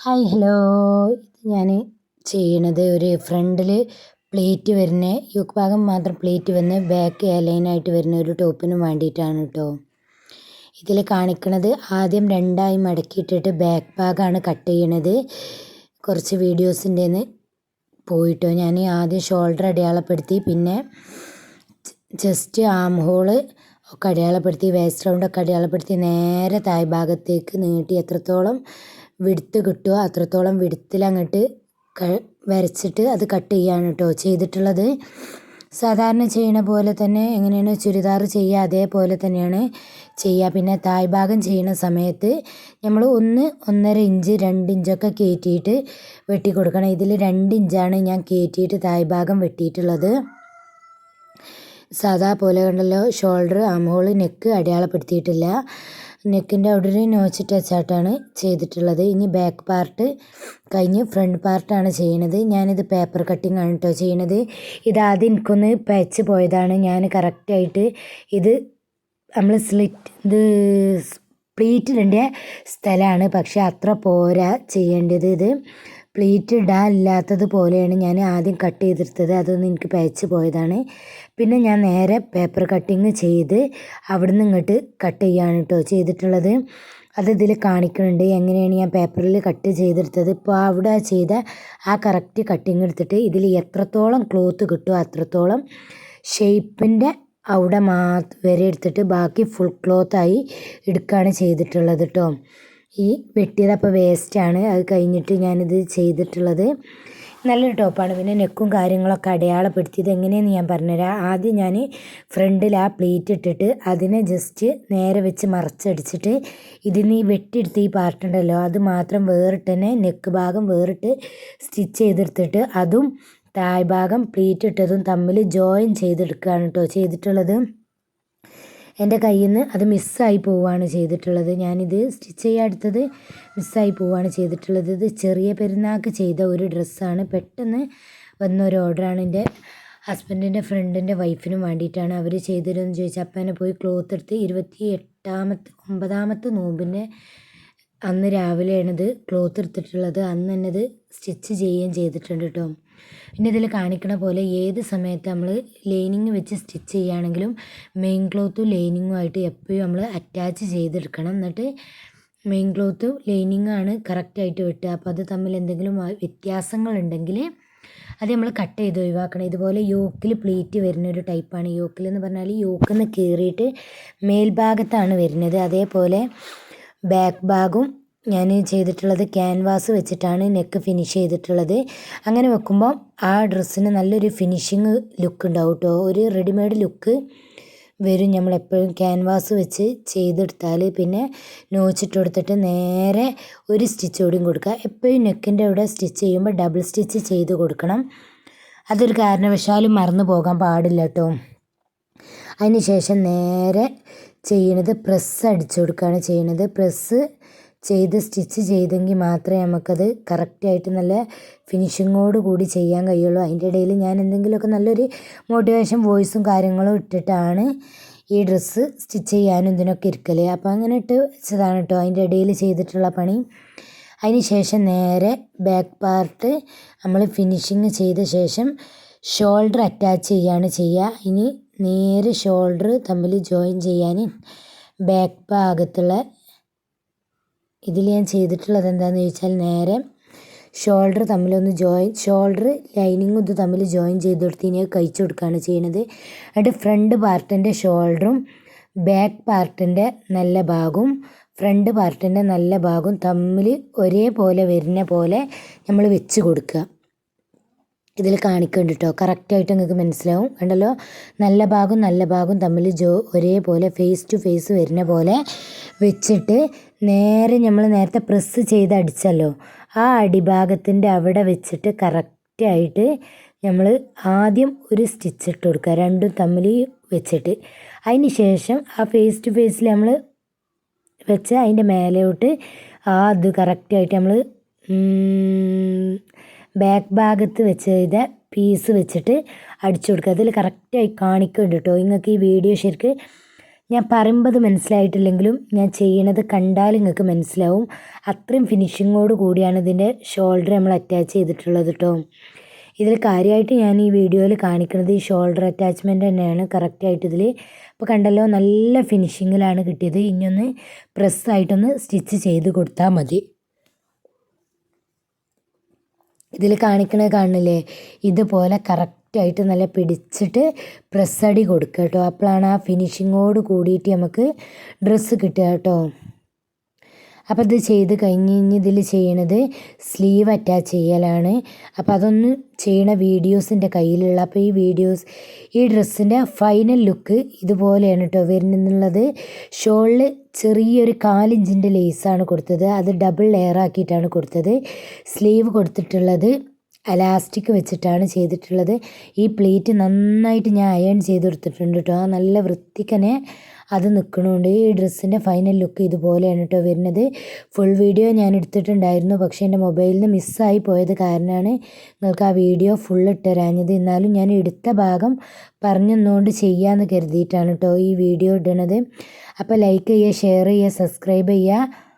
Hi hello. ഞാൻ ചെയ്യണത് ഒരു ഫ്രണ്ടിൽ പ്ലേറ്റ് വരുന്ന യുക്ക് ഭാഗം മാത്രം പ്ലേറ്റ് വന്ന് ബാക്ക് എയർലൈനായിട്ട് വരുന്ന ഒരു ടോപ്പിന് വേണ്ടിയിട്ടാണ് കേട്ടോ ഇതിൽ കാണിക്കണത് ആദ്യം രണ്ടായി മടക്കിയിട്ടിട്ട് ബാക്ക് ഭാഗമാണ് കട്ട് ചെയ്യണത്. കുറച്ച് വീഡിയോസിന്റെ പോയിട്ടോ. ഞാൻ ആദ്യം ഷോൾഡർ അടയാളപ്പെടുത്തി പിന്നെ ജസ്റ്റ് ആം ഹോൾ ഒക്കെ അടയാളപ്പെടുത്തി വേസ്റ്റ് റൗണ്ടൊക്കെ അടയാളപ്പെടുത്തി നേരെ തായ് ഭാഗത്തേക്ക് നീട്ടി. എത്രത്തോളം വിടുത്ത് കിട്ടുമോ അത്രത്തോളം വിടുത്തിലങ്ങോട്ട് വരച്ചിട്ട് അത് കട്ട് ചെയ്യാണ് കേട്ടോ ചെയ്തിട്ടുള്ളത്. സാധാരണ ചെയ്യണ പോലെ തന്നെ എങ്ങനെയാണ് ചുരിദാർ ചെയ്യുക അതേപോലെ തന്നെയാണ് ചെയ്യുക. പിന്നെ തായ് ഭാഗം ചെയ്യുന്ന സമയത്ത് നമ്മൾ ഒന്ന് ഒന്നര ഇഞ്ച് രണ്ട് ഇഞ്ചൊക്കെ കയറ്റിയിട്ട് വെട്ടി കൊടുക്കണം. ഇതിൽ രണ്ട് ഇഞ്ചാണ് ഞാൻ കയറ്റിയിട്ട് തായ് ഭാഗം വെട്ടിയിട്ടുള്ളത്. സാധാ പോലെ കണ്ടല്ലോ ഷോൾഡർ ആം നെക്ക് അടയാളപ്പെടുത്തിയിട്ടില്ല. നെക്കിന്റെ അവിടെ ഒരു നോച്ച് ടച്ചായിട്ടാണ് ചെയ്തിട്ടുള്ളത്. ഇനി ബാക്ക് പാർട്ട് കഴിഞ്ഞ് ഫ്രണ്ട് പാർട്ടാണ് ചെയ്യണത്. ഞാനിത് പേപ്പർ കട്ടിംഗ് ആണ് കേട്ടോ ചെയ്യണത്. ഇതാദ്യം എനിക്കൊന്ന് പാച്ച് പോയതാണ്. ഞാൻ കറക്റ്റായിട്ട് ഇത് നമ്മൾ സ്ലിറ്റ് ഇത് പ്ലീറ്റിലിന്റെ സ്ഥലമാണ് പക്ഷേ അത്ര പോരാ ചെയ്യേണ്ടത് ഇത്. പ്ലീറ്റ് ഇടാനില്ലാത്തത് പോലെയാണ് ഞാൻ ആദ്യം കട്ട് ചെയ്തെടുത്തത്. അതൊന്ന് എനിക്ക് പയച്ച് പോയതാണ്. പിന്നെ ഞാൻ നേരെ പേപ്പർ കട്ടിങ് ചെയ്ത് അവിടെ നിന്ന് ഇങ്ങോട്ട് കട്ട് ചെയ്യാണ് കേട്ടോ ചെയ്തിട്ടുള്ളത്. അത് ഇതിൽ കാണിക്കുന്നുണ്ട്. എങ്ങനെയാണ് ഞാൻ പേപ്പറിൽ കട്ട് ചെയ്തെടുത്തത്. ഇപ്പോൾ അവിടെ ചെയ്ത ആ കറക്റ്റ് കട്ടിങ് എടുത്തിട്ട് ഇതിൽ എത്രത്തോളം ക്ലോത്ത് കിട്ടുമോ അത്രത്തോളം ഷേപ്പിന്റെ അവിടെ മാത്രം വരെ എടുത്തിട്ട് ബാക്കി ഫുൾ ക്ലോത്തായി എടുക്കുകയാണ് ചെയ്തിട്ടുള്ളത് കേട്ടോ ഈ വെട്ടിയത് അപ്പോൾ വേസ്റ്റാണ്. അത് കഴിഞ്ഞിട്ട് ഞാനിത് ചെയ്തിട്ടുള്ളത്. നല്ലൊരു ടോപ്പാണ്. പിന്നെ നെക്കും കാര്യങ്ങളൊക്കെ അടയാളപ്പെടുത്തിയത് എങ്ങനെയെന്ന് ഞാൻ പറഞ്ഞുതരാം. ആദ്യം ഞാൻ ഫ്രണ്ടിൽ ആ പ്ലേറ്റ് ഇട്ടിട്ട് അതിനെ ജസ്റ്റ് നേരെ വെച്ച് മറച്ചടിച്ചിട്ട് ഇതിന് ഈ വെട്ടിയെടുത്ത ഈ പാർട്ടുണ്ടല്ലോ അത് മാത്രം വേറിട്ട് തന്നെ നെക്ക് ഭാഗം വേറിട്ട് സ്റ്റിച്ച് ചെയ്തെടുത്തിട്ട് അതും തായ് ഭാഗം പ്ലീറ്റ് ഇട്ടതും തമ്മിൽ ജോയിൻ ചെയ്തെടുക്കുകയാണ് കേട്ടോ ചെയ്തിട്ടുള്ളത്. എന്റെ കയ്യിൽ നിന്ന് അത് മിസ്സായി പോവുകയാണ് ചെയ്തിട്ടുള്ളത്. ഞാനിത് സ്റ്റിച്ച് ചെയ്യാൻ എടുത്തത് മിസ്സായി പോവുകയാണ് ചെയ്തിട്ടുള്ളത്. ഇത് ചെറിയ പെരുന്നാൾക്ക് ചെയ്ത ഒരു ഡ്രസ്സാണ്. പെട്ടെന്ന് വന്ന ഒരു ഓർഡറാണ്. എന്റെ ഹസ്ബൻഡിന്റെ ഫ്രണ്ടിന്റെ വൈഫിനും വേണ്ടിയിട്ടാണ് അവർ ചെയ്തിരുന്നത്. ചോദിച്ചാൽ അപ്പനെ പോയി ക്ലോത്ത് എടുത്ത് ഇരുപത്തി എട്ടാമത്തെ ഒമ്പതാമത്തെ നോമ്പിന്റെ അന്ന് രാവിലെയാണിത് ക്ലോത്ത് എടുത്തിട്ടുള്ളത്. അന്ന് തന്നെ ഇത് സ്റ്റിച്ച് ചെയ്യുകയും ചെയ്തിട്ടുണ്ട് കേട്ടോ. പിന്നെ ഇതിൽ കാണിക്കണ പോലെ ഏത് സമയത്ത് നമ്മൾ ലൈനിങ് വെച്ച് സ്റ്റിച്ച് ചെയ്യുകയാണെങ്കിലും മെയിൻ ക്ലോത്തും ലൈനിങ്ങും ആയിട്ട് എപ്പോഴും നമ്മൾ അറ്റാച്ച് ചെയ്തെടുക്കണം. എന്നിട്ട് മെയിൻ ക്ലോത്തും ലൈനിങ്ങാണ് കറക്റ്റായിട്ട് വെട്ടുക. അപ്പോൾ അത് തമ്മിൽ എന്തെങ്കിലും വ്യത്യാസങ്ങളുണ്ടെങ്കിൽ അത് നമ്മൾ കട്ട് ചെയ്ത് ഒഴിവാക്കണം. ഇതുപോലെ യോക്കിൽ പ്ലീറ്റ് വരുന്ന ഒരു ടൈപ്പാണ് യോക്കിൽ എന്ന് പറഞ്ഞാൽ യോക്കിൽ നിന്ന് കീറിയിട്ട് മേൽഭാഗത്താണ് വരുന്നത്. അതേപോലെ ബാക്ക് ഭാഗവും ഞാൻ ചെയ്തിട്ടുള്ളത് ക്യാൻവാസ് വെച്ചിട്ടാണ് നെക്ക് ഫിനിഷ് ചെയ്തിട്ടുള്ളത്. അങ്ങനെ വെക്കുമ്പോൾ ആ ഡ്രസ്സിന് നല്ലൊരു ഫിനിഷിങ് ലുക്ക് ഉണ്ടാവും കേട്ടോ ഒരു റെഡിമെയ്ഡ് ലുക്ക് വരും നമ്മളെപ്പോഴും ക്യാൻവാസ് വെച്ച് ചെയ്തെടുത്താൽ പിന്നെ നോച്ചിട്ട് കൊടുത്തിട്ട് നേരെ ഒരു സ്റ്റിച്ച് കൂടിയും കൊടുക്കുക. എപ്പോഴും നെക്കിന്റെ അവിടെ സ്റ്റിച്ച് ചെയ്യുമ്പോൾ ഡബിൾ സ്റ്റിച്ച് ചെയ്ത് കൊടുക്കണം. അതൊരു കാരണവശാലും മറന്നു പോകാൻ പാടില്ല കേട്ടോ അതിന് ശേഷം നേരെ ചെയ്യണത് പ്രസ് അടിച്ചു കൊടുക്കുകയാണ് ചെയ്യണത്. പ്രസ് ചെയ്ത് സ്റ്റിച്ച് ചെയ്തെങ്കിൽ മാത്രമേ നമുക്കത് കറക്റ്റായിട്ട് നല്ല ഫിനിഷിങ്ങോട് കൂടി ചെയ്യാൻ കഴിയുള്ളൂ. അതിന്റെ ഇടയിൽ ഞാൻ എന്തെങ്കിലുമൊക്കെ നല്ലൊരു മോട്ടിവേഷൻ വോയിസും കാര്യങ്ങളും ഇട്ടിട്ടാണ് ഈ ഡ്രസ്സ് സ്റ്റിച്ച് ചെയ്യാനും ഇതിനൊക്കെ ഇരിക്കൽ അപ്പോൾ അങ്ങനെ ഇട്ട് വെച്ചതാണ് കേട്ടോ. അതിന്റെ ഇടയിൽ ചെയ്തിട്ടുള്ള പണി. അതിന് ശേഷം നേരെ ബാക്ക് പാർട്ട് നമ്മൾ ഫിനിഷിങ് ചെയ്ത ശേഷം ഷോൾഡർ അറ്റാച്ച് ചെയ്യാണ് ചെയ്യുക. ഇനി നേരെ ഷോൾഡർ തമ്മിൽ ജോയിൻ ചെയ്യാൻ ബാക്ക് ഭാഗത്തുള്ള ഇതിൽ ഞാൻ ചെയ്തിട്ടുള്ളത് എന്താണെന്ന് ചോദിച്ചാൽ നേരെ ഷോൾഡർ തമ്മിലൊന്ന് ജോയിൻ ഷോൾഡർ ലൈനിങ്ങും ഇത് തമ്മിൽ ജോയിൻ ചെയ്ത് കൊടുത്ത് ഇനി കഴിച്ചു കൊടുക്കുകയാണ് ചെയ്യുന്നത്. എന്നിട്ട് ഫ്രണ്ട് പാർട്ടിന്റെ ഷോൾഡറും ബാക്ക് പാർട്ടിന്റെ നല്ല ഭാഗവും ഫ്രണ്ട് പാർട്ടിന്റെ നല്ല ഭാഗവും തമ്മിൽ ഒരേപോലെ വരുന്ന പോലെ നമ്മൾ വെച്ച് കൊടുക്കുക. ഇതിൽ കാണിക്കുന്നുണ്ട് കേട്ടോ കറക്റ്റായിട്ട് നിങ്ങൾക്ക് മനസ്സിലാവും. കണ്ടല്ലോ? നല്ല ഭാഗം നല്ല ഭാഗം തമ്മിൽ ജോ ഒരേപോലെ ഫേസ് ടു ഫേസ് വരുന്ന പോലെ വെച്ചിട്ട് നേരെ നമ്മൾ നേരത്തെ പ്രസ് ചെയ്ത് അടിച്ചല്ലോ. ആ അടിഭാഗത്തിന്റെ അവിടെ വെച്ചിട്ട് കറക്റ്റായിട്ട് നമ്മൾ ആദ്യം ഒരു സ്റ്റിച്ച് ഇട്ട് കൊടുക്കുക. രണ്ടും തമ്മിൽ വെച്ചിട്ട്. അതിന് ശേഷം ആ ഫേസ് ടു ഫേസിൽ നമ്മൾ വെച്ച് അതിന്റെ മേലോട്ട് ആ അത് കറക്റ്റായിട്ട് നമ്മൾ ബാക്ക് ഭാഗത്ത് വെച്ച് ചെയ്ത പീസ് വെച്ചിട്ട് അടിച്ചു കൊടുക്കുക. അതിൽ കറക്റ്റായി കാണിക്കുന്നുണ്ട് കേട്ടോ നിങ്ങൾക്ക് ഈ വീഡിയോ ശരിക്ക് ഞാൻ പറയുമ്പോൾ മനസ്സിലായിട്ടില്ലെങ്കിലും ഞാൻ ചെയ്യണത് കണ്ടാൽ നിങ്ങൾക്ക് മനസ്സിലാവും. അത്രയും ഫിനിഷിങ്ങോട് കൂടിയാണ് ഇതിന്റെ ഷോൾഡർ നമ്മൾ അറ്റാച്ച് ചെയ്തിട്ടുള്ളത് കേട്ടോ ഇതിൽ കാര്യമായിട്ട് ഞാൻ ഈ വീഡിയോയിൽ കാണിക്കുന്നത് ഈ ഷോൾഡർ അറ്റാച്ച്മെന്റ് തന്നെയാണ് കറക്റ്റായിട്ട് ഇതിൽ ഇപ്പോൾ കണ്ടല്ലോ നല്ല ഫിനിഷിങ്ങിലാണ് കിട്ടിയത്. ഇനിയൊന്ന് പ്രസ്സായിട്ടൊന്ന് സ്റ്റിച്ച് ചെയ്ത് കൊടുത്താൽ മതി. ഇതിൽ കാണിക്കണത് കാണില്ലേ? ഇതുപോലെ കറക്റ്റായിട്ട് നല്ല പിടിച്ചിട്ട് പ്രസ്സടി കൊടുക്കുക കേട്ടോ അപ്പോഴാണ് ആ ഫിനിഷിങ്ങോട് കൂടിയിട്ട് നമുക്ക് ഡ്രസ്സ് കിട്ടുക കേട്ടോ അപ്പോൾ ഇത് ചെയ്ത് കഴിഞ്ഞ് കഴിഞ്ഞ് ഇതിൽ ചെയ്യണത് സ്ലീവ് അറ്റാച്ച് ചെയ്യലാണ്. അപ്പോൾ അതൊന്ന് ചെയ്യണ വീഡിയോസിന്റെ കയ്യിലുള്ള അപ്പോൾ ഈ വീഡിയോസ് ഈ ഡ്രസ്സിന്റെ ഫൈനൽ ലുക്ക് ഇതുപോലെയാണ് കേട്ടോ വരുന്നുള്ളത്. ഷോളിൽ ചെറിയൊരു കാലിഞ്ചിന്റെ ലേസാണ് കൊടുത്തത്. അത് ഡബിൾ ലെയർ ആക്കിയിട്ടാണ് കൊടുത്തത്. സ്ലീവ് കൊടുത്തിട്ടുള്ളത് അലാസ്റ്റിക് വെച്ചിട്ടാണ് ചെയ്തിട്ടുള്ളത്. ഈ പ്ലേറ്റ് നന്നായിട്ട് ഞാൻ അയൺ ചെയ്ത് കൊടുത്തിട്ടുണ്ട് കേട്ടോ നല്ല വൃത്തിക്കനെ അത് നിൽക്കണുണ്ട് ഈ ഡ്രസ്സിന്റെ ഫൈനൽ ലുക്ക് ഇതുപോലെയാണ് കേട്ടോ വരുന്നത്. ഫുൾ വീഡിയോ ഞാൻ എടുത്തിട്ടുണ്ടായിരുന്നു. പക്ഷേ എന്റെ മൊബൈലിൽ നിന്ന് മിസ്സായി പോയത് കാരണമാണ് നിങ്ങൾക്ക് ആ വീഡിയോ ഫുൾ ഇട്ടരാഞ്ഞത്. എന്നാലും ഞാൻ എടുത്ത ഭാഗം പറഞ്ഞെന്നുകൊണ്ട് ചെയ്യാമെന്ന് കരുതിയിട്ടാണ് കേട്ടോ ഈ വീഡിയോ ഇടണത്. അപ്പോൾ ലൈക്ക് ചെയ്യുക ഷെയർ ചെയ്യുക സബ്സ്ക്രൈബ് ചെയ്യുക.